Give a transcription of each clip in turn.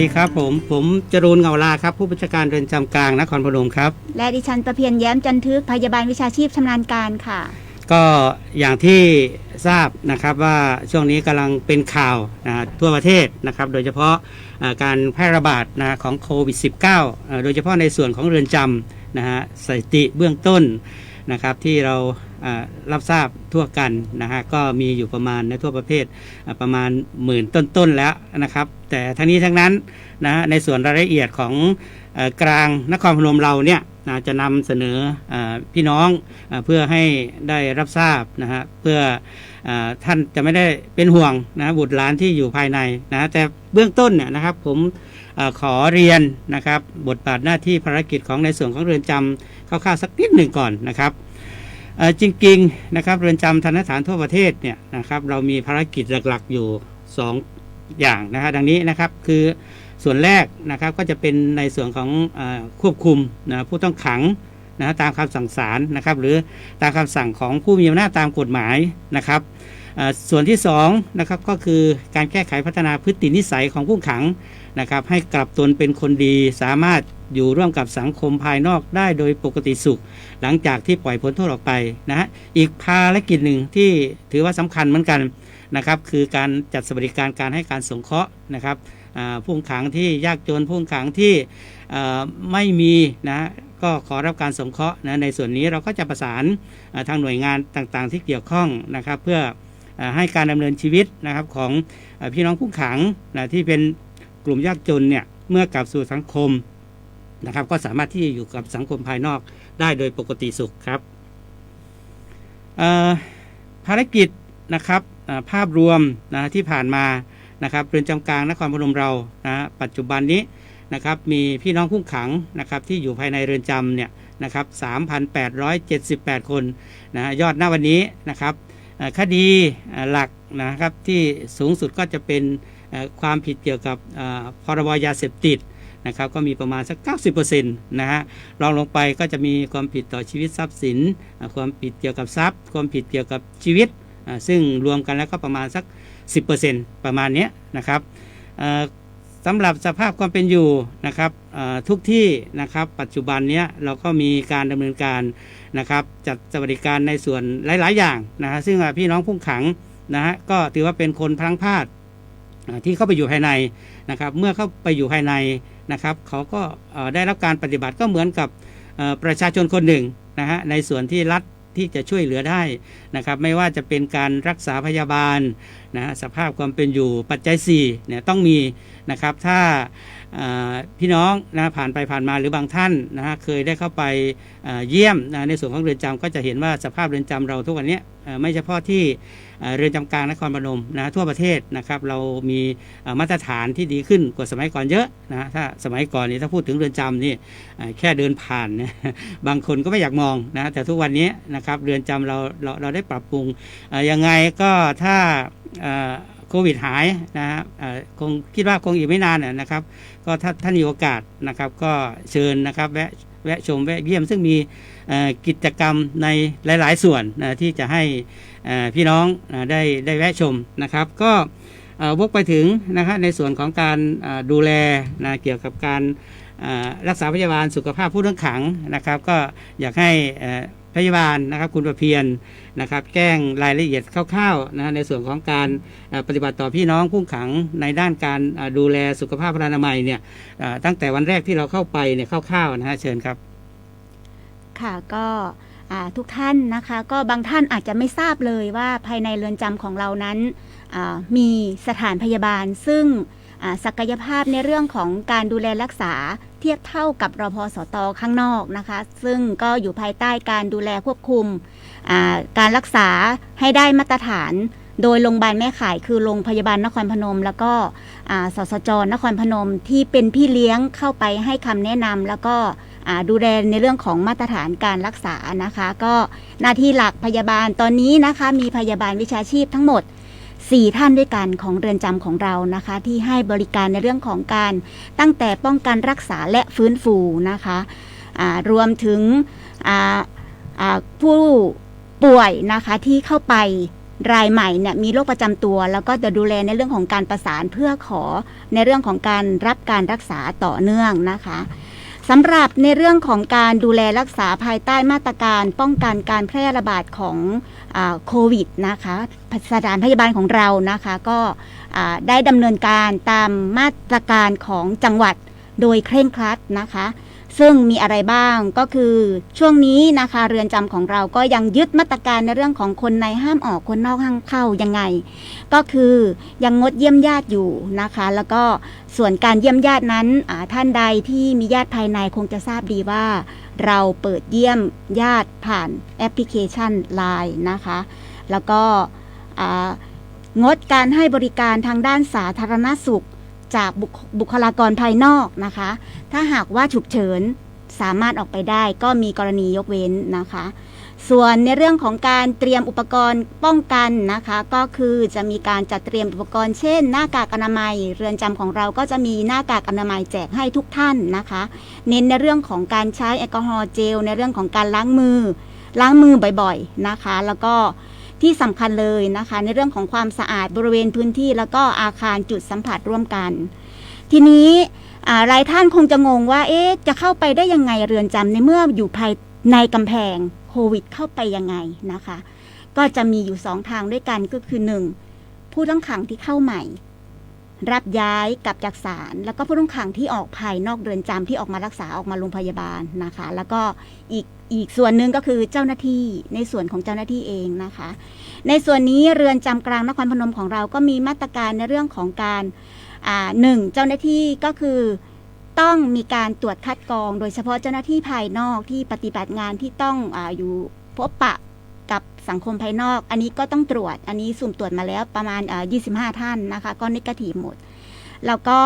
ดีครับผม ผมจรูนเงาลาครับ ผู้บัญชาการเรือนจำกลางนครพนมครับ และดิฉันประเพียนแย้มจันทึกพยาบาลวิชาชีพชำนาญการค่ะ ก็อย่างที่ทราบนะครับว่าช่วงนี้กำลังเป็นข่าวนะทั่วประเทศนะครับ โดยเฉพาะอ่าการแพร่ระบาดนะของโควิด -19 อ่าโดยเฉพาะในส่วนของเรือนจำนะฮะสถิติเบื้องต้นนะครับที่เราอ่า รับทราบทั่วกันนะฮะก็มีอยู่ประมาณในทั่วประเทศประมาณหมื่นต้นๆแล้วนะครับ แต่ทั้งนี้ทั้งนั้นนะในส่วนรายละเอียดของอกลางนครพนมเราเนี่ยนะจะนำเสนออพี่น้องอเพื่อให้ได้รับทราบนะฮะเพื่ออท่านจะไม่ได้เป็นห่วงนะบุตรหลานที่อยู่ภายในนะแต่เบื้องต้นเนี่ยนะครับผมอขอเรียนนะครับบทบาทหน้าที่ภารกิจของในส่วนของเรือนจำคร่าวๆสักนิดหนึ่งก่อนนะครับ จริงๆนะครับเรือนจำทันสถานทั่วประเทศเนี่ยนะครับเรามีภารกิจหลักๆอยู่ 2 อย่างนะฮะดังนี้นะครับคือส่วนแรกนะครับก็จะเป็นในส่วนของอควบคุมนะผู้ต้องขังนะตามคำสั่งศาลนะครับหรือตามคำสั่งของผู้มีอำนาจตามกฎหมายนะครับส่วนที่2นะครับก็คือการแก้ไขพัฒนาพฤตินิสัยของผู้ขังนะครับให้กลับตนเป็นคนดีสามารถ อยู่ร่วมกับสังคมภายนอกได้โดยปกติสุข หลังจากที่ปล่อยพ้นโทษออกไปนะฮะอีกภารกิจหนึ่งที่ถือว่าสำคัญเหมือนกันนะครับคือการจัดสวัสดิการการให้การสงเคราะห์นะครับผู้ขังที่ยากจนผู้ขังที่ไม่มีนะก็ขอรับการสงเคราะห์นะในส่วนนี้เราก็จะประสานทางหน่วยงานต่างๆ ที่เกี่ยวข้องนะครับ เพื่ออให้การดำเนินชีวิตนะครับของอพี่น้องผู้ขังนะที่เป็นกลุ่มยากจนเนี่ยเมื่อกลับสู่สังคม นะครับ ก็สามารถที่จะอยู่กับสังคมภายนอกได้โดยปกติสุขครับภารกิจนะครับภาพรวมนะที่ผ่านมานะครับเรือนจำกลางนครพนมเรานะปัจจุบันนี้นะครับมีพี่น้องผู้ขังนะครับที่อยู่ภายในเรือนจำเนี่ยนะครับ3,878 คนนะยอดหน้าวันนี้นะครับคดีหลักนะครับที่สูงสุดก็จะเป็นความผิดเกี่ยวกับอ่อพรบยาเสพติด นะครับก็มีประมาณสัก 90%นะฮะรองลงไปก็จะมีความผิดต่อชีวิตทรัพย์สิน ความผิดเกี่ยวกับทรัพย์ ความผิดเกี่ยวกับชีวิต ซึ่งรวมกันแล้วก็ประมาณสัก 10%ประมาณเนี้ยนะครับสำหรับสภาพความเป็นอยู่นะครับทุกที่นะครับปัจจุบันเนี้ยเราก็มีการดำเนินการนะครับจัดสวัสดิการในส่วนหลาย ๆ อย่างนะฮะซึ่งพี่น้องผู้ขังนะฮะก็ถือว่าเป็นคนพลังพลาดที่เข้าไปอยู่ภายในนะครับเมื่อเข้าไปอยู่ภายใน นะครับเขาก็ได้รับการปฏิบัติก็เหมือนกับประชาชนคนหนึ่งนะฮะในส่วนที่รัฐที่จะช่วยเหลือได้นะครับไม่ว่าจะเป็นการรักษาพยาบาลนะฮะสภาพความเป็นอยู่ปัจจัย4เนี่ยต้องมีนะครับถ้า พี่น้องนะผ่านไปผ่านมาหรือบางท่านนะฮะเคยได้เข้าไปเยี่ยมนะในส่วนของเรือนจำก็จะเห็นว่าสภาพเรือนจำเราทุกวันนี้ไม่เฉพาะที่เรือนจำกลางนครพนมนะทั่วประเทศนะครับเรามีมาตรฐานที่ดีขึ้นกว่าสมัยก่อนเยอะนะถ้าสมัยก่อนนี่ถ้าพูดถึงเรือนจำนี่แค่เดินผ่านนี่ยบางคนก็ไม่อยากมองนะแต่ทุกวันนี้นะครับเรือนจำเราเราเราได้ปรับปรุงยังไงก็ถ้า โควิดหายนะฮะคงคิดว่าคงอีกไม่นานนะครับ ก็ถ้าท่านมีโอกาสนะครับ ก็เชิญนะครับแวะแวะชมแวะเยี่ยมซึ่งมีกิจกรรมในหลาย ๆ ส่วนนะที่จะให้พี่น้องได้ได้แวะชมนะครับ ก็วกไปถึงนะครับในส่วนของการดูแลนะเกี่ยวกับการรักษาพยาบาลสุขภาพผู้ต้องขังนะครับ ก็อยากให้ พยาบาลนะครับ คุณประเพียรนะครับแจ้งรายละเอียดคร่าวๆนะในส่วนของการปฏิบัติต่อพี่น้องผู้ขังในด้านการดูแลสุขภาพพลานามัยเนี่ยตั้งแต่วันแรกที่เราเข้าไปเนี่ยคร่าวๆนะฮะเชิญครับ ค่ะก็ทุกท่านนะคะ ก็บางท่านอาจจะไม่ทราบเลยว่าภายในเรือนจำของเรานั้นมีสถานพยาบาลซึ่ง ศักยภาพในเรื่องของการดูแลรักษาเทียบเท่ากับรพสตข้างนอกนะคะ ซึ่งก็อยู่ภายใต้การดูแลควบคุม การรักษาให้ได้มาตรฐาน โดยโรงพยาบาลแม่ข่ายคือโรงพยาบาลนครพนม แล้วก็สสจนครพนมที่เป็นพี่เลี้ยงเข้าไปให้คำแนะนำแล้วก็ดูแลในเรื่องของมาตรฐานการรักษานะคะ ก็หน้าที่หลักพยาบาลตอนนี้นะคะ มีพยาบาลวิชาชีพทั้งหมด 4 ท่านด้วยกันของเรือนจำของเรานะคะ ที่ให้บริการในเรื่องของการตั้งแต่ป้องกันรักษาและฟื้นฟูนะคะรวมถึงผู้ป่วยนะคะที่เข้าไปรายใหม่เนี่ยมีโรคประจำตัว แล้วก็จะดูแลในเรื่องของการประสานเพื่อขอในเรื่องของการรับการรักษาต่อเนื่องนะคะ สำหรับในเรื่องของการดูแลรักษาภายใต้มาตรการป้องกันการแพร่ระบาดของอโควิดนะคะสถานพยาบาลของเรานะคะก็ได้ดำเนินการตามมาตรการของจังหวัดโดยเคร่งครัดนะคะ ซึ่งมีอะไรบ้างก็คือช่วงนี้นะคะเรือนจำของเราก็ยังยึดมาตรการในเรื่องของคนในห้ามออกคนนอกห้ามเข้ายังไง ก็คือยังงดเยี่ยมญาติอยู่นะคะ แล้วก็ส่วนการเยี่ยมญาตินั้นท่านใดที่มีญาติภายในคงจะทราบดีว่า เราเปิดเยี่ยมญาติผ่านแอปพลิเคชัน Line นะคะ แล้วก็งดการให้บริการทางด้านสาธารณสุข จากบุคบุคลากรภายนอกนะคะ ถ้าหากว่าฉุกเฉินสามารถออกไปได้ก็มีกรณียกเว้นนะคะ ส่วนในเรื่องของการเตรียมอุปกรณ์ป้องกันนะคะ ก็คือจะมีการจัดเตรียมอุปกรณ์เช่น หน้ากากอนามัย เรือนจำของเราก็จะมีหน้ากากอนามัยแจกให้ทุกท่านนะคะ เน้นในเรื่องของการใช้แอลกอฮอล์เจล ในเรื่องของการล้างมือ ล้างมือบ่อยๆนะคะ แล้วก็ ที่สำคัญเลยนะคะ ในเรื่องของความสะอาดบริเวณพื้นที่ แล้วก็อาคารจุดสัมผัสร่วมกัน ทีนี้หลายท่านคงจะงงว่าเอ๊ะจะเข้าไปได้ยังไงเรือนจำในเมื่ออยู่ภายในกำแพงโควิด เข้าไปยังไงนะคะ ก็จะมีอยู่สองทางด้วยกันก็คือหนึ่งผู้ต้องขังที่เข้าใหม่ รับย้ายกลับจากศาลแล้วก็ผู้ต้องขังที่ออกภายนอกเรือนจำที่ออกมารักษาออกมาโรงพยาบาลนะคะ แล้วก็อีกอีกส่วนหนึ่งก็คือเจ้าหน้าที่ในส่วนของเจ้าหน้าที่เองนะคะ ในส่วนนี้เรือนจำกลางนครพนมของเราก็มีมาตรการในเรื่องของการหนึ่งเจ้าหน้าที่ก็คือต้องมีการตรวจคัดกรอง โดยเฉพาะเจ้าหน้าที่ภายนอกที่ปฏิบัติงานที่ต้องออยู่พบปะ สังคมภายนอก อันนี้ก็ต้องตรวจ อันนี้สุ่มตรวจมาแล้วประมาณ25 ท่านนะคะ ก็นิกทีหมด แล้วก็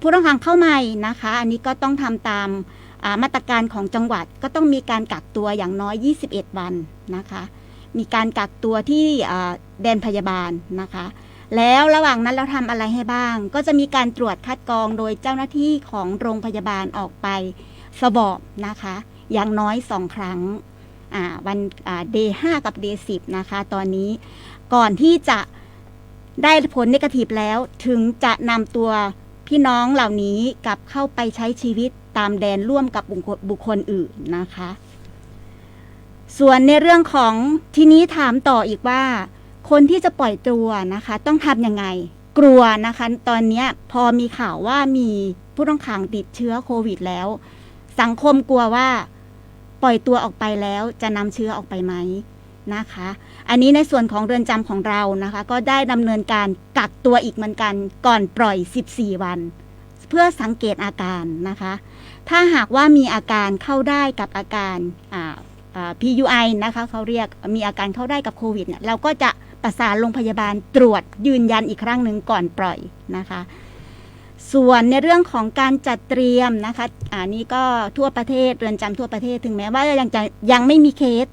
ผู้ต้องขังเข้าใหม่นะคะ อันนี้ก็ต้องทำตามมาตรการของจังหวัดก็ต้องมีการกักตัวอย่างน้อย 21 วันนะคะ มีการกักตัวที่แดนพยาบาลนะคะ แล้วระหว่างนั้นเราทำอะไรให้บ้าง ก็จะมีการตรวจคัดกรองโดยเจ้าหน้าที่ของโรงพยาบาลออกไปสบอบนะคะ อย่างน้อยสองครั้ง วันเดย์ห้ากับเดย์สิบนะคะ ตอนนี้ก่อนที่จะได้ผลนกาทีฟแล้วถึงจะนำตัวพี่น้องเหล่านี้กลับเข้าไปใช้ชีวิตตามแดนร่วมกับบุคคลอื่นนะคะ ส่วนในเรื่องของที่นี้ถามต่ออีกว่า คนที่จะปล่อยตัวนะคะ ต้องทำยังไง กลัวนะคะ ตอนนี้พอมีข่าวว่ามีผู้ต้องขังติดเชื้อโควิดแล้ว สังคมกลัวว่า ปล่อยตัวออกไปแล้วจะนำเชื้อออกไปไหมนะคะ อันนี้ในส่วนของเรือนจำของเรานะคะ ก็ได้ดำเนินการกักตัวอีกเหมือนกันก่อนปล่อย 14 วัน เพื่อสังเกตอาการนะคะ ถ้าหากว่ามีอาการเข้าได้กับอาการอ่าอ่า PUI นะคะเขาเรียกมีอาการเข้าได้กับโควิดเนี่ยเราก็จะประสานโรงพยาบาลตรวจยืนยันอีกครั้งหนึ่งก่อนปล่อยนะคะ ส่วนในเรื่องของการจัดเตรียมนะคะอันนี้ก็ทั่วประเทศเรือนจำทั่วประเทศถึงแม้ว่ายังจะยังไม่มีเคส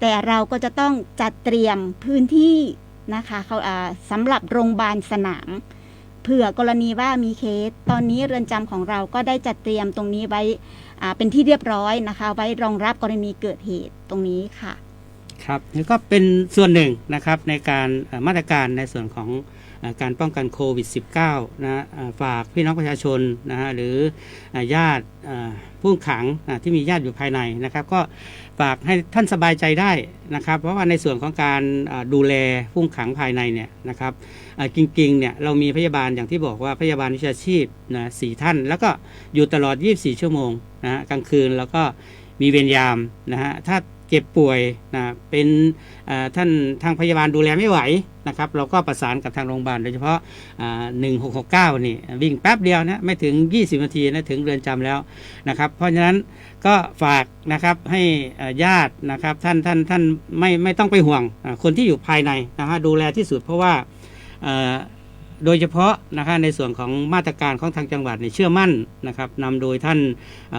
แต่เราก็จะต้องจัดเตรียมพื้นที่นะคะเขาอ่าสำหรับโรงพยาบาลสนามเผื่อกรณีว่ามีเคส ตอนนี้เรือนจำของเราก็ได้จัดเตรียมตรงนี้ไว้อ่าเป็นที่เรียบร้อยนะคะ ไว้รองรับกรณีเกิดเหตุตรงนี้ค่ะ ครับนี่ก็เป็นส่วนหนึ่งนะครับในการมาตรการในส่วนของ การป้องกันโควิด -19 นะฝากพี่น้องประชาชนนะฮะหรือญาติผู้ขังที่มีญาติอยู่ภายในนะครับ ก็ฝากให้ท่านสบายใจได้นะครับ เพราะว่าในส่วนของการดูแลผู้ขังภายในเนี่ยนะครับจริงๆเนี่ยเรามีพยาบาลอย่างที่บอกว่าพยาบาลวิชาชีพนะสี่ท่าน แล้วก็อยู่ตลอด 24 ชั่วโมงนะฮะกลางคืนแล้วก็มีเวรยามนะฮะถ้า เจ็บป่วยนะเป็นท่านทางพยาบาลดูแลไม่ไหวนะครับเราก็ประสานกับทางโรงพยาบาลโดยเฉพาะหนึ่งหกหกเก้านี่วิ่งแป๊บเดียวนะไม่ถึง 20 นาทีนะถึงเรือนจำแล้วนะครับเพราะฉะนั้นก็ฝากนะครับให้ญาตินะครับท่านท่านท่านไม่ไม่ต้องไปห่วงคนที่อยู่ภายในนะฮะดูแลที่สุดเพราะว่า โดยเฉพาะนะคะในส่วนของมาตรการของทางจังหวัดเนี่ยเชื่อมั่นนะครับนำโดยท่าน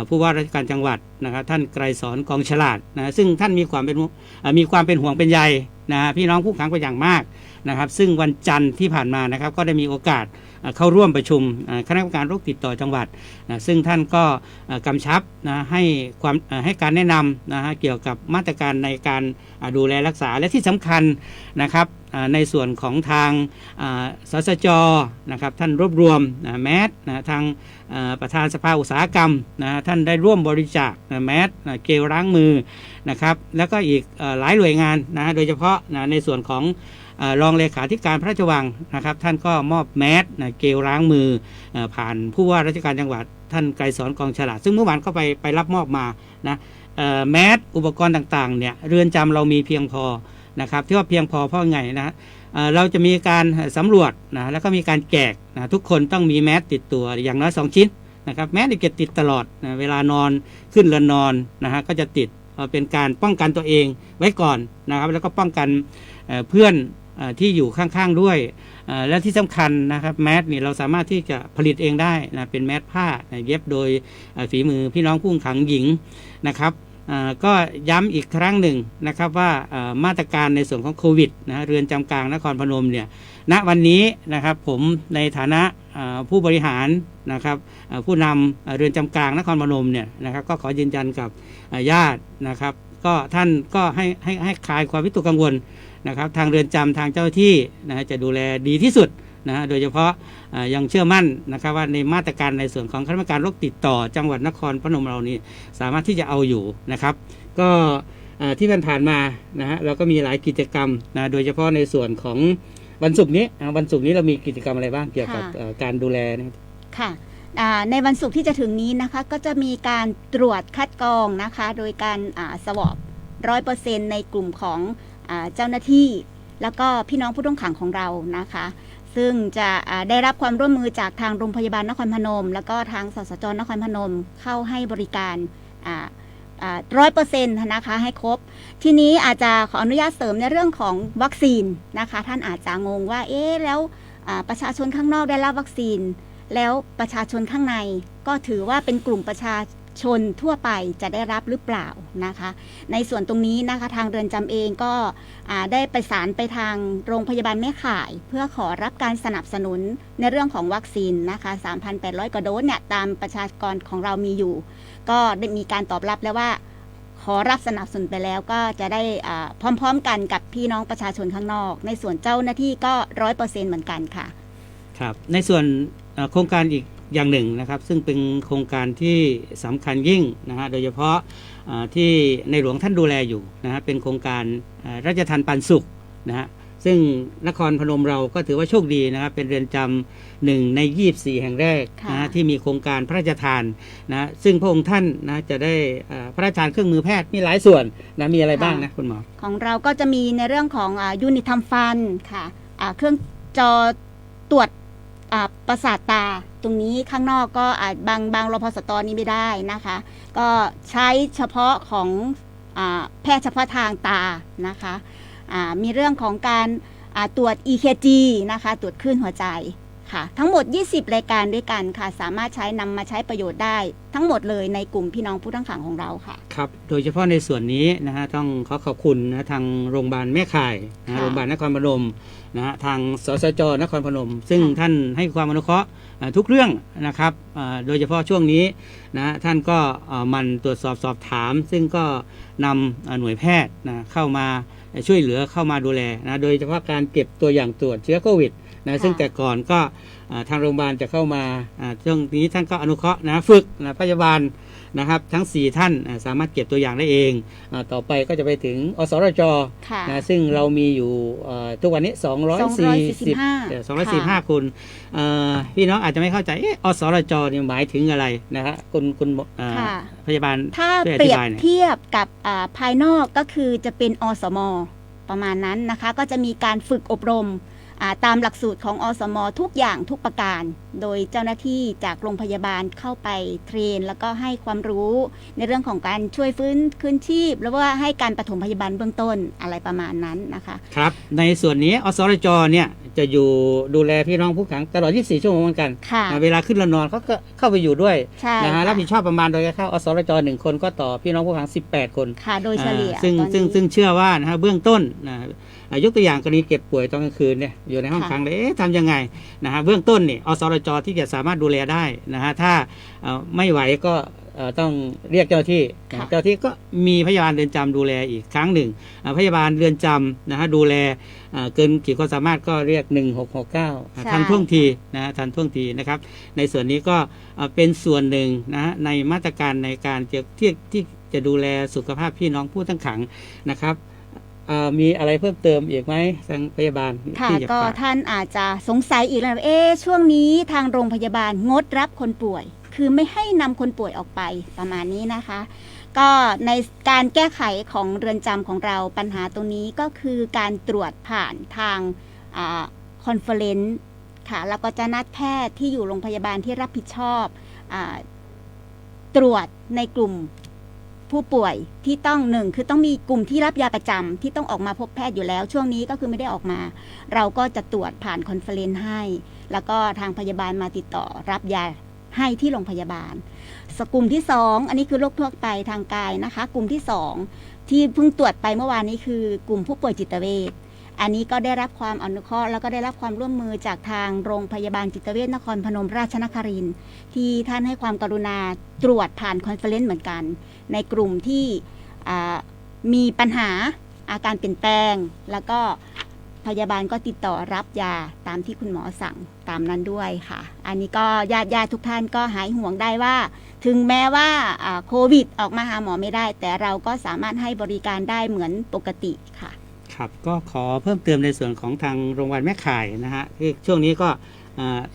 ผู้ว่าราชการจังหวัดนะครับท่านไกรสอนกองฉลาดนะซึ่งท่านมีความเป็นมีความเป็นห่วงเป็นใยนะฮะพี่น้องผู้ขังเป็นอย่างมากนะครับ ซึ่งวันจันทร์ที่ผ่านมานะครับก็ได้มีโอกาสเข้าร่วมประชุมคณะกรรมการโรคติดต่อจังหวัดนะซึ่งท่านก็กำชับนะให้ความให้การแนะนำนะฮะเกี่ยวกับมาตรการในการดูแลรักษาและที่สำคัญนะครับ ในส่วนของทางสสจนะครับท่านรวบรวมนะแมสนะทางประธานสภาอุตสาหกรรมนะท่านได้ร่วมบริจาคนะแมสนะเจลล้างมือนะครับแล้วก็อีกอหลายหน่วยงานนะโดยเฉพาะนะในส่วนของอรองเลขาธิการพระราชวังนะครับ ท่านก็มอบแมสนะเจลล้างมือผ่านผู้ว่าราชการจังหวัดท่านไกรสอนกองฉลาด ซึ่งเมื่อวานก็ไปไปรับมอบมานะแมสอุปกรณ์ต่างๆเนี่ยเรือนจำเรามีเพียงพอ นะครับที่ว่าเพียงพอเพราะไงนะเเราจะมีการสำรวจนะแล้วก็มีการแจกนะทุกคนต้องมีแมสติดตัวอย่างน้อย 2 ชิ้นนะครับแมสเก็บติดตลอดนะเวลานอนขึ้นเรือนนอนนะฮะก็จะติดเเป็นการป้องกันตัวเองไว้ก่อนนะครับแล้วก็ป้องกันเเพื่อนอที่อยู่ข้างๆด้วย และที่สำคัญนะครับแมสนี่เราสามารถที่จะผลิตเองได้นะเป็นแมสผ้าเย็บโดยฝีมือพี่น้องผู้ขังหญิงนะครับ ก็ย้ำอีกครั้งหนึ่งนะครับว่ามาตรการในส่วนของโควิดนะเรือนจำกลางนครพนมเนี่ยณวันนี้นะครับผมในฐานะผู้บริหารนะครับผู้นำอ่าเรือนจำกลางนครพนมเนี่ยนะครับก็ขอยืนยันกับญาตินะครับ ก็ท่านก็ให้ให้ให้คลายความวิตกกังวลนะครับ ทางเรือนจำทางเจ้าที่นะจะดูแลดีที่สุด นะฮะโดยเฉพาะอ่ายังเชื่อมั่นนะครับว่าในมาตรการในส่วนของคณะกรรมการโรคติดต่อ จังหวัดนครพนมเรานี่สามารถที่จะเอาอยู่นะครับ ก็เอ่อที่ผ่านๆมานะฮะเราก็มีหลายกิจกรรมนะโดยเฉพาะในส่วนของวันศุกร์นี้อ่าวันศุกร์นี้เรามีกิจกรรมอะไรบ้างเกี่ยวกับค่ะเอ่อการดูแลนะครับค่ะอ่าในวันศุกร์ที่จะถึงนี้นะคะก็จะมีการตรวจคัดกรองนะคะ โดยการสวอปร้อยเปอร์เซ็นในกลุ่มของอาเจ้าหน้าที่ แล้วก็พี่น้องผู้ต้องขังของเรานะคะ ซึ่งจะได้รับความร่วมมือจากทางโรงพยาบาลนครพนม แล้วก็ทางสสจนครพนมเข้าให้บริการร้อยเปอร์เซ็นต์นะคะให้ครบ ทีนี้อาจจะขออนุญาตเสริมในเรื่องของวัคซีนนะคะ ท่านอาจจะงงว่าเอ๊ะแล้วประชาชนข้างนอกได้รับวัคซีน แล้วประชาชนข้างในก็ถือว่าเป็นกลุ่มประชา ชนทั่วไปจะได้รับหรือเปล่านะคะ ในส่วนตรงนี้นะคะทางเรือนจำเองก็ได้ประสานไปทางโรงพยาบาลแม่ข่าย เพื่อขอรับการสนับสนุนในเรื่องของวัคซีนนะคะ 3,800 กว่าโดสเนี่ยตามประชากรของเรามีอยู่ ก็ได้มีการตอบรับแล้วว่าขอรับสนับสนุนไปแล้วก็จะได้พร้อม ๆ กันกับพี่น้องประชาชนข้างนอก ในส่วนเจ้าหน้าที่ก็ร้อยเปอร์เซ็นต์เหมือนกันค่ะ ครับ ในส่วนโครงการอีก อย่างหนึ่งนะครับ ซึ่งเป็นโครงการที่สำคัญยิ่งนะฮะโดยเฉพาะเอ่อที่ในหลวงท่านดูแลอยู่นะฮะเป็นโครงการเอ่อราชทันปันสุขนะฮะซึ่งนครพนมเราก็ถือว่าโชคดีนะครับเป็นเรือนจำหนึ่งใน 24 แห่งแรกนะฮะค่ะที่มีโครงการพระราชทานนะซึ่งพระองค์ท่านนะจะได้เอ่อพระราชทานเครื่องมือแพทย์มีหลายส่วนนะมีอะไรบ้างนะคุณหมอ ของเราก็จะมีในเรื่องของยูนิทำฟันค่ะอ่าเครื่องจอตรวจอ่า ประสาทตาตรงนี้ข้างนอกก็อาจบางบางรพสตนี้ไม่ได้นะคะ ก็ใช้เฉพาะของอแพทย์เฉพาะทางตานะคะมีเรื่องของการตรวจ EKG นะคะ ตรวจคลื่นหัวใจ ค่ะ ทั้งหมด 20 รายการด้วยกันค่ะ สามารถใช้นำมาใช้ประโยชน์ได้ ทั้งหมดเลยในกลุ่มพี่น้องผู้ต้องขังของเราค่ะ ครับ โดยเฉพาะในส่วนนี้นะฮะต้องขอขอบคุณนะทางโรงพยาบาลแม่ข่ายนะฮะค่ะโรงพยาบาลนครพนมนะฮะทางสสจนครพนม ซึ่งค่ะท่านให้ความอนุเคราะห์อ่าทุกเรื่องนะครับอ่าโดยเฉพาะช่วงนี้นะฮะท่านก็อ่ามันตรวจสอบสอบถาม ซึ่งก็นำอ่าหน่วยแพทย์นะเข้ามาช่วยเหลือเข้ามาดูแลนะโดยเฉพาะการเก็บตัวอย่างตรวจเชื้อโควิด นะซึ่งแต่ก่อนก็อ่าทางโรงพยาบาลจะเข้ามาอ่าช่วงนี้ท่านก็อนุเคราะห์นะฝึกนะพยาบาลนะครับทั้ง 4 ท่านอ่าสามารถเก็บตัวอย่างได้เองอาต่อไปก็จะไปถึงอสรจค่ะนะซึ่งเรามีอยู่เอ่อทุกวันนี้ 240 245เดี๋ยว245คนเอ่อพี่น้องอาจจะไม่เข้าใจเอออสรจเนี่ยหมายถึงอะไรนะฮะคุณคุณเอ่อค่ะพยาบาลถ้าช่วยอเปธิรียบบายหน่อยเทียบกับอ่าภายนอกก็คือจะเป็นอสม ประมาณนั้นนะคะ ก็จะมีการฝึกอบรมอ่า ตามหลักสูตรของอสม ทุกอย่างทุกประการ โดยเจ้าหน้าที่จากโรงพยาบาลเข้าไปเทรน แล้วก็ให้ความรู้ในเรื่องของการช่วยฟื้นคืนชีพ แล้วว่าให้การปฐมพยาบาลเบื้องต้นอะไรประมาณนั้นนะคะ ครับ ในส่วนนี้อสรจเนี่ย จะอยู่ดูแลพี่น้องผู้ขังตลอด 24 ชั่วโมงเหมือนกันค่ะอ่าเวลาขึ้นและนอนเขาก็เข้าไปอยู่ด้วยใช่นะฮะค่ะรับผิดชอบประมาณโดยคร่าวๆอสรจหนึ่งคนก็ต่อพี่น้องผู้ขัง 18 คน ค่ะ โดยเฉลี่ยอ่าซึ่งตอนนี้ ซึ่งซึ่งเชื่อว่านะฮะเบื้องต้นนะฮะอ่ายกตัวอย่างกรณีเก็บป่วยตอนกลางคืนเนี่ยอยู่ในห้องค่ะ ขังเลยเอ๊ะทำยังไงนะฮะเบื้องต้นเนี่ยอสรจที่จะสามารถดูแลได้นะฮะถ้าเอ่อไม่ไหวก็เอ่อต้องเรียกเจ้าหน้าที่นะค่ะ เจ้าหน้าที่ก็มีพยาบาลเรือนจำดูแลอีกครั้งหนึ่งอ่าพยาบาลเรือนจำนะฮะดูแลอ่าเกินขีดความสามารถก็เรียก 1669ทันท่วงทีนะฮะทันท่วงทีนะครับ ในส่วนนี้ก็เอ่อเป็นส่วนหนึ่งนะฮะในมาตรการในการจะที่ที่จะดูแลสุขภาพพี่น้องผู้ต้องขังนะครับเอ่อมีอะไรเพิ่มเติมอีกไหมทางพยาบาลค่ะที่จะก็ฝากท่านอาจจะสงสัยอีกแล้วว่าเอ๊ะช่วงนี้ทางโรงพยาบาลงดรับคนป่วย คือไม่ให้นำคนป่วยออกไปประมาณนี้นะคะ ก็ในการแก้ไขของเรือนจำของเราปัญหาตรงนี้ก็คือการตรวจผ่านทางคอนเฟอเรนซ์ค่ะแล้วก็จะนัดแพทย์ที่อยู่โรงพยาบาลที่รับผิดชอบอตรวจในกลุ่มผู้ป่วยที่ต้องหนึ่งคือต้องมีกลุ่มที่รับยาประจำที่ต้องออกมาพบแพทย์อยู่แล้ว ช่วงนี้ก็คือไม่ได้ออกมา เราก็จะตรวจผ่านคอนเฟอเรนซ์ให้ แล้วก็ทางพยาบาลมาติดต่อรับยา ให้ที่โรงพยาบาล สกลุ่มที่สองอันนี้คือโรคทั่วไปทางกายนะคะ กลุ่มที่สองที่เพิ่งตรวจไปเมื่อวานนี้คือกลุ่มผู้ป่วยจิตเวชอันนี้ก็ได้รับความอนุเคราะห์แล้วก็ได้รับความร่วมมือจากทางโรงพยาบาลจิตเวชนครพนมราชนครินทร์ที่ท่านให้ความกรุณาตรวจผ่านคอนเฟอเรนซ์เหมือนกัน ในกลุ่มที่มีปัญหาอาการเปลี่ยนแปลง แล้วก็ พยาบาลก็ติดต่อรับยาตามที่คุณหมอสั่งตามนั้นด้วยค่ะ อันนี้ก็ญาติญาติทุกท่านก็หายห่วงได้ว่า ถึงแม้ว่าโควิดออกมาหาหมอไม่ได้ แต่เราก็สามารถให้บริการได้เหมือนปกติค่ะ ครับก็ขอเพิ่มเติมในส่วนของทางโรงพยาบาลแม่ข่ายนะฮะช่วงนี้ก็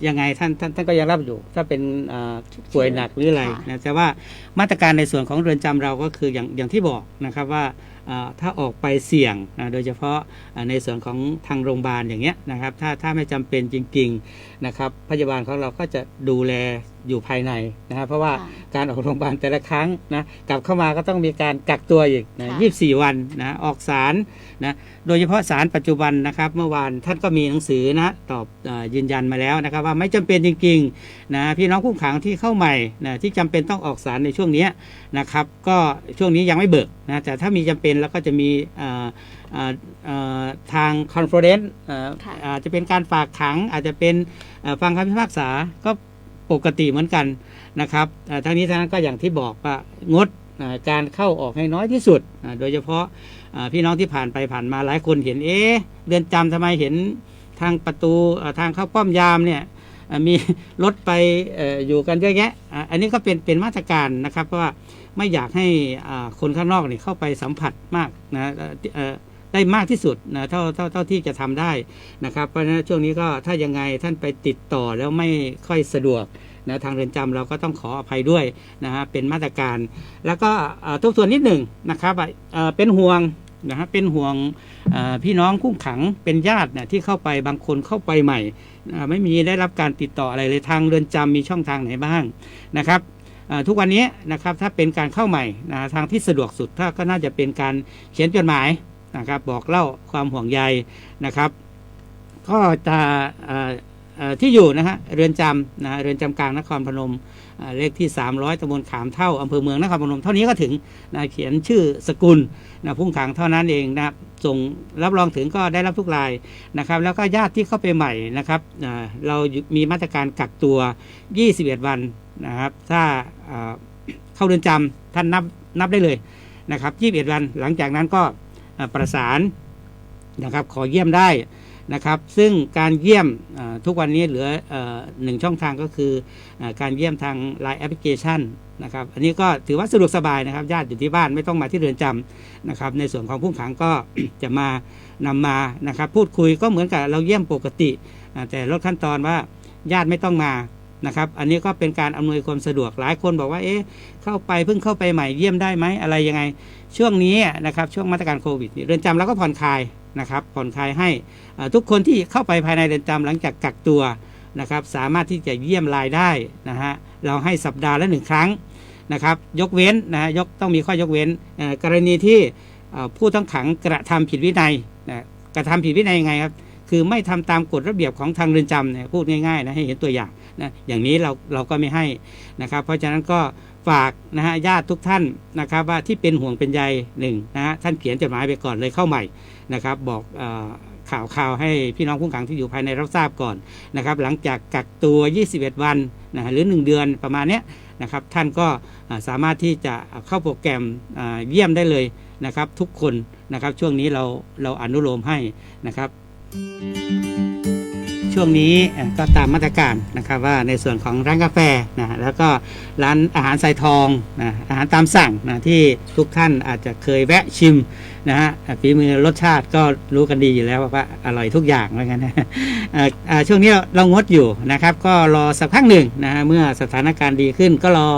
ยังไงท่านท่านท่านก็ยังรับอยู่ ถ้าเป็นอ่าป่วยหนักหรืออะไรค่ะนะแต่ว่ามาตรการในส่วนของเรือนจำเราก็คืออย่างอย่างที่บอกนะครับว่าอ่าถ้าออกไปเสี่ยงนะโดยเฉพาะอ่าในส่วนของทางโรงพยาบาลอย่างเงี้ยนะครับ ถ้าถ้าไม่จำเป็นจริงๆนะครับพยาบาลของเราก็จะดูแลอยู่ภายในนะครับเพราะว่าค่ะการออกโรงพยาบาลแต่ละครั้งนะกลับเข้ามาก็ต้องมีการกักตัวอีกนะค่ะยี่สิบสี่วันนะออกสาร นะโดยเฉพาะสารปัจจุบันนะครับ เมื่อวานท่านก็มีหนังสือนะตอบเออยืนยันมาแล้วนะครับ ว่าไม่จำเป็นจริงๆนะพี่น้องผู้ขังที่เข้าใหม่นะที่จำเป็นต้องออกสารในช่วงเนี้ยนะครับ ก็ช่วงนี้ยังไม่เบิกนะแต่ถ้ามีจำเป็นแล้วก็จะมีเอ่อเอ่อเอ่อทางคอนเฟอเรนซ์ค่ะอาจจะเป็นการฝากขัง อาจจะเป็นเอ่อฟังคำพิพากษาก็ปกติเหมือนกันนะครับเอ่อทั้งนี้ทั้งนั้นก็อย่างที่บอกว่างดเอ่อการเข้าออกให้น้อยที่สุดอ่าโดยเฉพาะอ่า พี่น้องที่ผ่านไปผ่านมาหลายคนเห็นเอ๊ะเรือนจำทำไมเห็นทางประตูทางเข้าป้อมยามเนี่ยมีรถไปออยู่กันเยอะแยะ อันนี้ก็เป็นเป็นมาตรการนะครับเพราะว่าไม่อยากให้คนข้างนอกเนี่ยเข้าไปสัมผัสมากนะได้มากที่สุดนะเท่าเท่าเท่าที่จะทำได้นะครับเพราะฉะนั้นช่วงนี้ก็ถ้ายังไงท่านไปติดต่อแล้วไม่ค่อยสะดวกนะทางเรือนจำเราก็ต้องขออภัยด้วยนะฮะเป็นมาตรการ แล้วก็ทบทวนนิดหนึ่งนะครับเป็นห่วง นะฮะเป็นห่วงพี่น้องคุ้มขังเป็นญาติเนี่ยที่เข้าไปบางคนเข้าไปใหม่ ไม่มีได้รับการติดต่ออะไรเลยทางเรือนจำมีช่องทางไหนบ้างนะครับทุกวันนี้นะครับถ้าเป็นการเข้าใหม่นะทางที่สะดวกสุดถ้าก็น่าจะเป็นการเขียนจดหมายนะครับบอกเล่าความห่วงใยนะครับ ก็จะ ที่อยู่นะฮะเรือนจำนะเรือนจำกลางนครพนมเลขที่ 300ตำบลขามเท่าอำเภอเมืองนครพนม เท่านี้ก็ถึงนะเขียนชื่อสกุลนะพุ่งขังเท่านั้นเองนะส่งรับรองถึงก็ได้รับทุกรายนะครับ แล้วก็ญาติที่เข้าไปใหม่นะครับเรามีมาตรการกักตัว 21 วันนะครับ ถ้าเข้าเรือนจำท่านนับนับได้เลยนะครับ 21 วันหลังจากนั้นก็ประสานนะครับขอเยี่ยมได้ นะครับ ซึ่งการเยี่ยมทุกวันนี้เหลือหนึ่งช่องทางก็คืออการเยี่ยมทาง Line แอปพลิเคชันนะครับอันนี้ก็ถือว่าสะดวกสบายนะครับญาติอยู่ที่บ้านไม่ต้องมาที่เรือนจำนะครับ ในส่วนของผู้ขังก็จะมานำมานะครับ พูดคุยก็เหมือนกับเราเยี่ยมปกติ แต่ลดขั้นตอนว่าญาติไม่ต้องมานะครับ อันนี้ก็เป็นการอำนวยความสะดวกหลายคนบอกว่าเอ๊ะเข้าไปเพิ่งเข้าไปใหม่เยี่ยมได้ไหมอะไรยังไง ช่วงนี้นะครับช่วงมาตรการโควิดเรือนจำเราก็ผ่อนคลาย นะครับผ่อนคลายให้ทุกคนที่เข้าไปภายในเรือนจำหลังจากกักตัวนะครับสามารถที่จะเยี่ยมรายได้นะฮะเราให้สัปดาห์ละหนึ่งครั้งนะครับยกเว้นนะฮะยกต้องมีข้อยกเว้นกรณีที่ผู้ต้องขังกระทำผิดวินัยนะกระทำผิดวินัยยังไงครับคือไม่ทำตามกฎระเบียบของทางเรือนจำเนี่ยพูดง่ายๆนะให้เห็นตัวอย่างนะอย่างนี้เราเราก็ไม่ให้นะครับ เพราะฉะนั้นก็ฝากนะฮะญาติทุกท่านนะครับว่าที่เป็นห่วงเป็นใยหนึ่งนะฮะท่านเขียนจดหมายไปก่อนเลยเข้าใหม่ นะครับบอกอข่าวข่าวให้พี่น้องผู้ขังที่อยู่ภายในรับทราบก่อนนะครับหลังจากกักตัว 21 วันนะฮะหรือ 1 เดือนประมาณเนี้ยนะครับท่านก็สามารถที่จะเข้าโปรแกรมเยี่ยมได้เลยนะครับทุกคนนะครับช่วงนี้เราเราอนุโลมให้นะครับ ช่วงนี้ก็ตามมาตรการนะครับว่าในส่วนของร้านกาแฟนะแล้วก็ร้านอาหารทรายทองนะอาหารตามสั่งนะที่ทุกท่านอาจจะเคยแวะชิมนะฮะฝีมือรสชาติก็รู้กันดีอยู่แล้วว่าอร่อยทุกอย่างเหมือนกันนะเอ่าช่วงนี้เรางดอยู่นะครับ ก็รอสักพักหนึ่งนะฮะเมื่อสถานการณ์ดีขึ้นก็รอ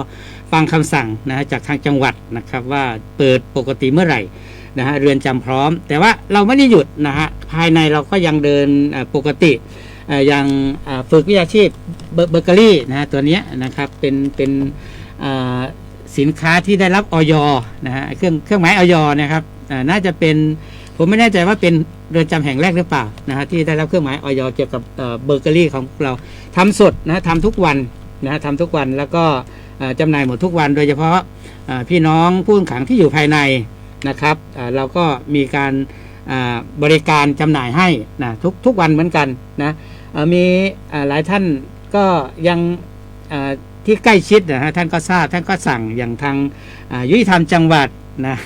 ฟังคำสั่งนะฮะจากทางจังหวัดนะครับว่าเปิดปกติเมื่อไหร่นะฮะเรือนจำพร้อม แต่ว่าเราไม่ได้หยุดนะฮะภายในเราก็ยังเดินปกติ อย่างฝึกวิชาชีพเบเบเกอรี่นะฮะตัวนี้นะครับเป็นเป็นสินค้าที่ได้รับออยนะฮะเครื่องเครื่องหมายออยนะครับน่าจะเป็นผมไม่แน่ใจว่าเป็นเรือนจำแห่งแรกหรือเปล่านะฮะที่ได้รับเครื่องหมายออยเกี่ยวกับเอ่อเบเกอรี่ของเราทำสดนะทำทุกวันนะทำทุกวันแล้วก็จำหน่ายหมดทุกวันโดยเฉพาะพี่น้องผู้ต้องขังที่อยู่ภายในนะครับเราก็มีการบริการจำหน่ายให้นะทุกทุกวันเหมือนกันนะ มีหลายท่านก็ยังที่ใกล้ชิดนะฮะท่านก็ทราบท่านก็สั่งอย่างทางยุติธรรมจังหวัดนะ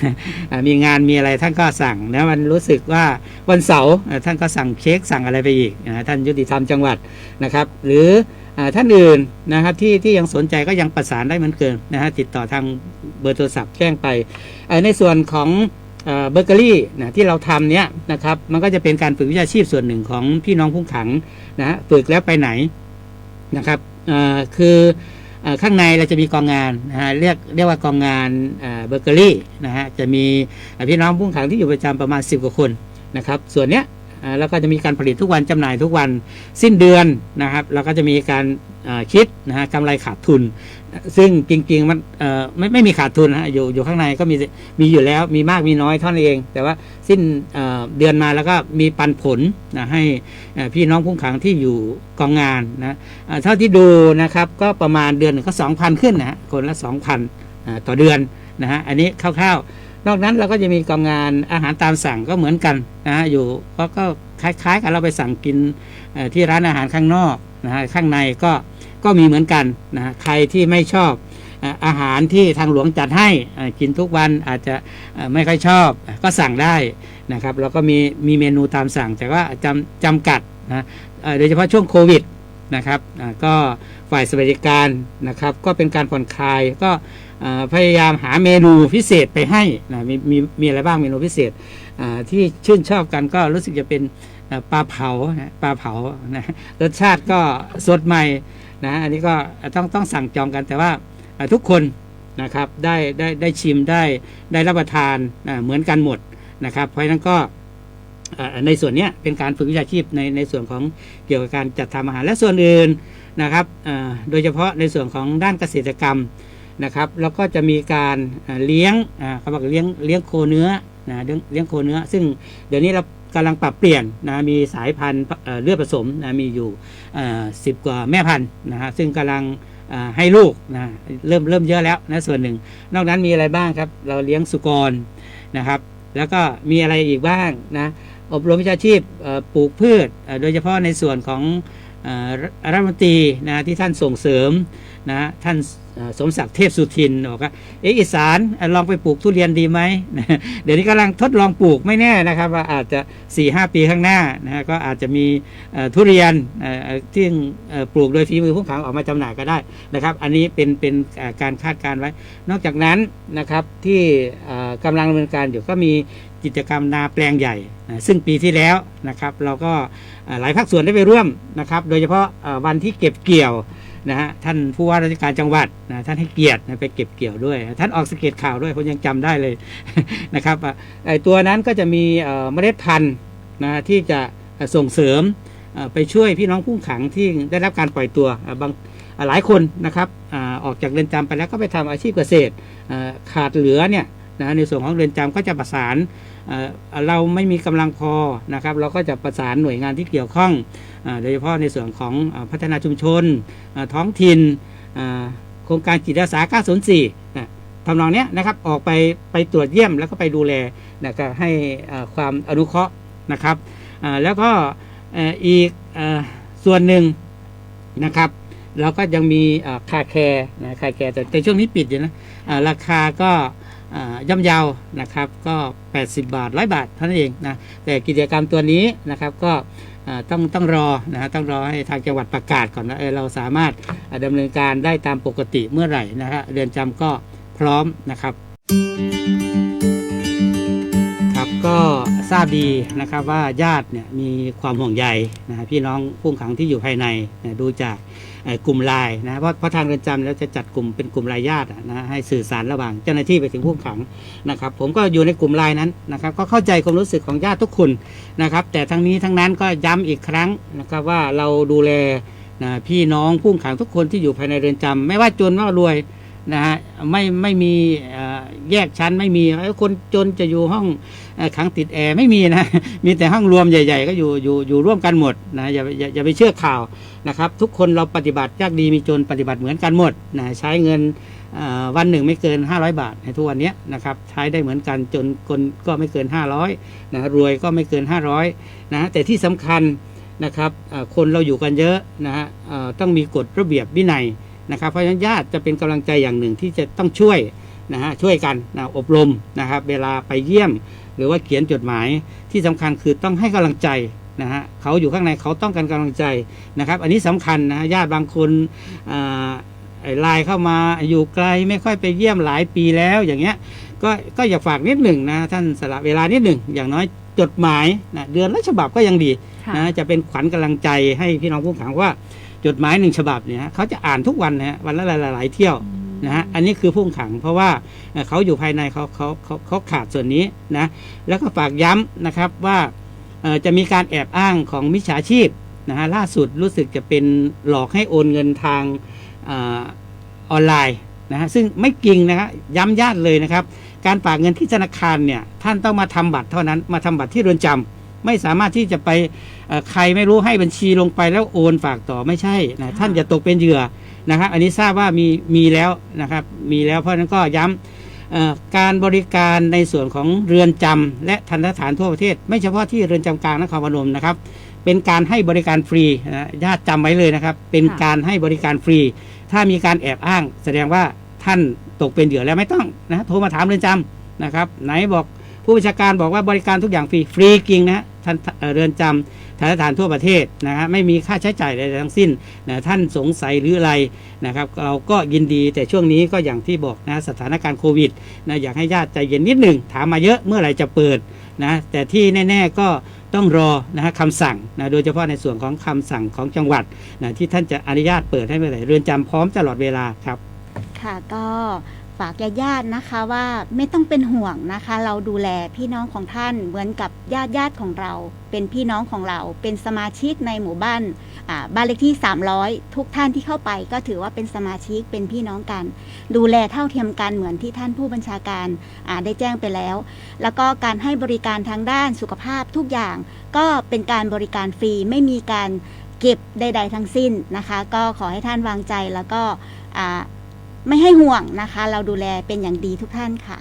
มีงานมีอะไรท่านก็สั่งนะมันรู้สึกว่าวันเสาร์ท่านก็สั่งเค้กสั่งอะไรไปอีกนะท่านยุติธรรมจังหวัดนะครับ หรือท่านอื่นนะครับที่ที่ยังสนใจก็ยังประสานได้เหมือนเกินนะฮะติดต่อทางเบอร์โทรศัพท์แจ้งไปในส่วนของ เบเกอรี่นะที่เราทำเนี้ยนะครับมันก็จะเป็นการฝึกวิชาชีพส่วนหนึ่งของพี่น้องผู้ขังนะฮะฝึกแล้วไปไหนนะครับคืออข้างในเราจะมีกองงานนะฮะเรียกเรียกว่ากองงานเอ่อเบเกอรี่นะฮะจะมีพี่น้องผู้ขังที่อยู่ประจำประมาณ 10กว่าคนนะครับส่วนเนี้ย แล้วก็จะมีการผลิตทุกวันจำหน่ายทุกวันสิ้นเดือนนะครับเราก็จะมีการคิดนะฮะกำไรขาดทุน ซึ่งจริงๆมันไม่ไม่มีขาดทุนนะฮะอยู่อยู่ข้างในก็มีมีอยู่แล้วมีมากมีน้อยเท่านั้นเอง แต่ว่าสิ้นเดือนมาแล้วก็มีปันผลนะให้พี่น้องผู้ขังที่อยู่กองงานนะเท่าที่ดูนะครับก็ประมาณเดือนหนึ่งก็สองพันขึ้นนะฮะคนละสองพันต่อเดือนนะฮะอันนี้คร่าวๆ นอกนั้นเราก็จะมีกองงานอาหารตามสั่งก็เหมือนกันนะอยู่ก็ก็คล้ายๆ กับเราไปสั่งกินที่ร้านอาหารข้างนอกนะฮะข้างในก็ก็มีเหมือนกันนะใครที่ไม่ชอบอาหารที่ทางหลวงจัดให้กินทุกวันอาจจะไม่ค่อยชอบก็สั่งได้นะครับแล้วก็มีมีเมนูตามสั่ง แต่ว่าจำจำกัดนะโดยเฉพาะช่วงโควิดนะครับก็ฝ่ายสวัสดิการนะครับ ก็เป็นการผ่อนคลายก็ พยายามหาเมนูพิเศษไปให้นะมีมีมีอะไรบ้างเมนูพิเศษที่ชื่นชอบกันก็รู้สึกจะเป็นปลาเผาปลาเผานะรสชาติก็สดใหม่นะอันนี้ก็ต้องต้องสั่งจองกันแต่ว่าทุกคนนะครับได้ได้ได้ชิมได้ได้รับประทานเหมือนกันหมดนะครับ เพราะฉะนั้นก็ในส่วนเนี้ยเป็นการฝึกวิชาชีพในในส่วนของเกี่ยวกับการจัดทำอาหารและส่วนอื่นนะครับโดยเฉพาะในส่วนของด้านเกษตรกรรม นะครับ แล้วก็จะมีการเลี้ยงเขาบอกเลี้ยงเลี้ยงโคเนื้อนะเลี้ยงเลี้ยงโคเนื้อ ซึ่งเดี๋ยวนี้เรากำลังปรับเปลี่ยนนะมีสายพันธุ์เลือดผสมนะมีอยู่สิบกว่าแม่พันธุ์นะฮะซึ่งกำลังให้ลูกนะเริ่มเริ่มเยอะแล้วนะส่วนหนึ่ง นอกนั้นมีอะไรบ้างครับ เราเลี้ยงสุกรนะครับ แล้วก็มีอะไรอีกบ้างนะอบรมวิชาชีพปลูกพืช โดยเฉพาะในส่วนของอรัฐมนตรีนะที่ท่านส่งเสริม นะท่านสมศักดิ์เทพสุทินบอกว่าเอออีสานลองไปปลูกทุเรียนดีไหมนะเดี๋ยวนี้กำลังทดลองปลูกไม่แน่นะครับ ว่าอาจจะ4ี่หปีข้างหน้านะฮะก็อาจจะมีทุเรียนที่ปลูกโดยฝีมือผู้ขังออกมาจำหน่ายก็ได้นะครับ อันนี้เป็นเป็นการคาดการณ์ไว้ นอกจากนั้นนะครับที่เอ่อกำลังดำเนินการอยู่ก็มีกิจกรรมนาแปลงใหญ่ ซึ่งปีที่แล้วนะครับ เราก็หลายภาคส่วนได้ไปร่วมนะครับ โดยเฉพาะวันที่เก็บเกี่ยว นะฮะท่านผู้ว่าราชการจังหวัดนะท่านให้เกียรตินะไปเก็บเกี่ยวด้วย ท่านออกสเก็ตข่าวด้วยผมยังจำได้เลยนะครับไอตัวนั้นก็จะมีเมล็ดพันธุ์นะที่จะส่งเสริมไปช่วยพี่น้องผู้ขังที่ได้รับการปล่อยตัวบางหลายคนนะครับออกจากเรือนจำไปแล้วก็ไปทำอาชีพเกษตรขาดเหลือเนี่ย นะในส่วนของเรือนจำก็จะประสานเเราไม่มีกำลังพอนะครับ เราก็จะประสานหน่วยงานที่เกี่ยวข้องโดยเฉพาะในส่วนของอพัฒนาชุมชนท้องถิ่นโครงการจิตอาสา 904นะทำนองเนี้ยนะครับออกไปไปตรวจเยี่ยมแล้วก็ไปดูแลนะครับให้ความอนุเคราะห์นะครับแล้วก็อ,อีกอส่วนหนึ่งนะครับ เราก็ยังมีอ่าคาแคร์นะคาแคร์แต่แต่ช่วงนี้ปิดอยู่นะราคาก็ ย่อมเยาวนะครับก็ 80 บาทร้อยบาทเท่านั้นเองนะแต่กิจกรรมตัวนี้นะครับก็ต้องต้องรอนะฮะต้องรอให้ทางจังหวัดประกาศก่อนว่าเออเราสามารถอ่าดำเนินการได้ตามปกติเมื่อไหร่นะฮะเรือนจำก็พร้อมนะครับครับก็ทราบดีนะครับว่าญาติเนี่ยมีความห่วงใยนะฮะพี่น้องผู้ขังที่อยู่ภายในเนี่ยดูจาก กลุ่มไลน์นะเพราะเพราะทางเรือนจำแล้วจะจัดกลุ่มเป็นกลุ่มรายญาตินะให้สื่อสารระหว่างเจ้าหน้าที่ไปถึงผู้ขังนะครับผมก็อยู่ในกลุ่มไลน์นั้นนะครับก็เข้าใจความรู้สึกของญาติทุกคนนะครับแต่ทั้งนี้ทั้งนั้นก็ย้ำอีกครั้งนะครับว่าเราดูแลนะพี่น้องผู้ขังทุกคนที่อยู่ภายในเรือนจำไม่ว่าจนว่ารวยนะฮะไม่ไม่มีแยกชั้นไม่มีคนจนจะอยู่ห้องขังติดแอร์ไม่มีนะมีแต่ห้องรวมใหญ่ ๆ ก็อยู่อยู่อยู่ร่วมกันหมดนะอย่าอย่าอย่าไปเชื่อข่าว นะครับ ทุกคนเราปฏิบัติยากดีมีจนปฏิบัติเหมือนกันหมดนะใช้เงินวันหนึ่งไม่เกิน 500 บาทในทุกวันนี้นะครับใช้ได้เหมือนกันจนคนก็ไม่เกิน 500นะรวยก็ไม่เกิน 500นะแต่ที่สำคัญนะครับคนเราอยู่กันเยอะนะฮะต้องมีกฎระเบียบวินัยนะครับ เพราะฉะนั้นญาติจะเป็นกำลังใจอย่างหนึ่งที่จะต้องช่วยนะฮะช่วยกันนะอบรมนะครับ เวลาไปเยี่ยม หรือว่าเขียนจดหมายที่สำคัญคือต้องให้กำลังใจ นะฮะเขาอยู่ข้างในเขาต้องการกำลังใจนะครับ อันนี้สำคัญนะฮะญาติบางคนอ่าไอ้ไลน์เข้ามาอยู่ไกลไม่ค่อยไปเยี่ยมหลายปีแล้วอย่างเงี้ยก็ก็อยากฝากนิดหนึ่งนะท่านสละเวลานิดหนึ่งอย่างน้อยจดหมายนะเดือนละฉบับก็ยังดีค่ะนะจะเป็นขวัญกำลังใจให้พี่น้องผู้ขังว่าจดหมายหนึ่งฉบับเนี่ยเขาจะอ่านทุกวันนะฮะวันละหลายๆเที่ยวนะฮะอันนี้คือผู้ขังเพราะว่าเอ่อเขาอยู่ภายในเขาเขาเขาเขาขาดส่วนนี้นะแล้วก็ฝากย้ำนะครับว่าเอ่อ จะมีการแอบอ้างของมิจฉาชีพนะฮะล่าสุดรู้สึกจะเป็นหลอกให้โอนเงินทางเออออนไลน์นะฮะซึ่งไม่จริงนะครับย้ำญาติเลยนะครับ การฝากเงินที่ธนาคารเนี่ยท่านต้องมาทำบัตรเท่านั้นมาทำบัตรที่เรือนจำไม่สามารถที่จะไปเอ่อใครไม่รู้ให้บัญชีลงไปแล้วโอนฝากต่อไม่ใช่นะท่านจะตกเป็นเหยื่อนะครับอันนี้ทราบว่ามีมีแล้วนะครับมีแล้วเพราะฉะนั้นก็ย้ำเอ่อ การบริการในส่วนของเรือนจำและทันตสถานทั่วประเทศ ไม่เฉพาะที่เรือนจำกลางนครพนมนะครับ เป็นการให้บริการฟรีนะญาติจำไว้เลยนะครับ เป็นการให้บริการฟรี ถ้ามีการแอบอ้าง แสดงว่าท่านตกเป็นเหยื่อแล้วไม่ต้องนะโทรมาถามเรือนจำนะครับ ไหนบอกผู้บัญชาการบอกว่าบริการทุกอย่างฟรีฟรีจริงนะ เอ่อเรือนจำฐานสถานทั่วประเทศนะฮะไม่มีค่าใช้จ่ายใดๆทั้งสิ้นนะท่านสงสัยหรืออะไรนะครับเราก็ยินดีแต่ช่วงนี้ก็อย่างที่บอกนะสถานการณ์โควิดนะอยากให้ญาติใจเย็นนิดหนึ่งถามมาเยอะเมื่อไหร่จะเปิดนะแต่ที่แน่ ๆก็ต้องรอนะฮะคำสั่งนะโดยเฉพาะในส่วนของคำสั่งของจังหวัดนะที่ท่านจะอนุญาตเปิดให้เมื่อไหร่เรือนจำพร้อมตลอดเวลาครับ ค่ะก็ ฝากญาติๆนะคะว่าไม่ต้องเป็นห่วงนะคะ เราดูแลพี่น้องของท่านเหมือนกับญาติญาติของเรา เป็นพี่น้องของเรา เป็นสมาชิกในหมู่บ้านบ้านเลขที่ 300 ทุกท่านที่เข้าไปก็ถือว่าเป็นสมาชิกเป็นพี่น้องกัน ดูแลเท่าเทียมกันเหมือนที่ท่านผู้บัญชาการได้แจ้งไปแล้ว แล้วก็การให้บริการทางด้านสุขภาพทุกอย่าง ก็เป็นการบริการฟรีไม่มีการเก็บใด ๆ ทั้งสิ้นนะคะ ก็ขอให้ท่านวางใจแล้วก็ ไม่ให้ห่วงนะคะ เราดูแลเป็นอย่างดีทุกท่านค่ะ